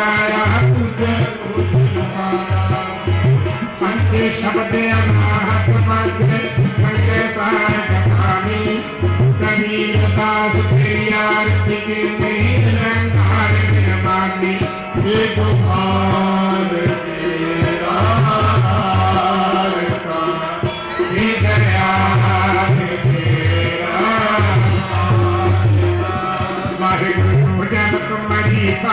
पुकारा तुझे पुकारा पंच शब्द महात्मा के सुखन के साथ कहानी कबीर दास के यार के नहीं निरंकार निर्माती ये गोपाल के आहार का Thank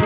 you.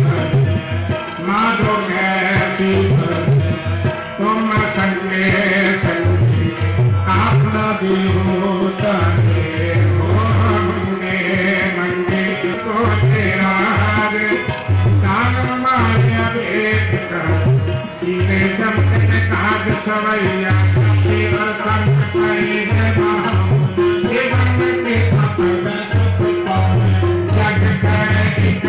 पीले चमकन काग सवैया केवल संग करे है महाम जीवन के पपन सुख पावे जग करे इक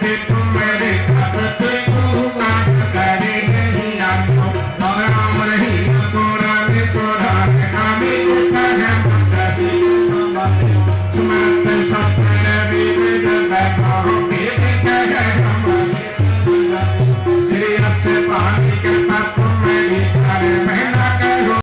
Thank you.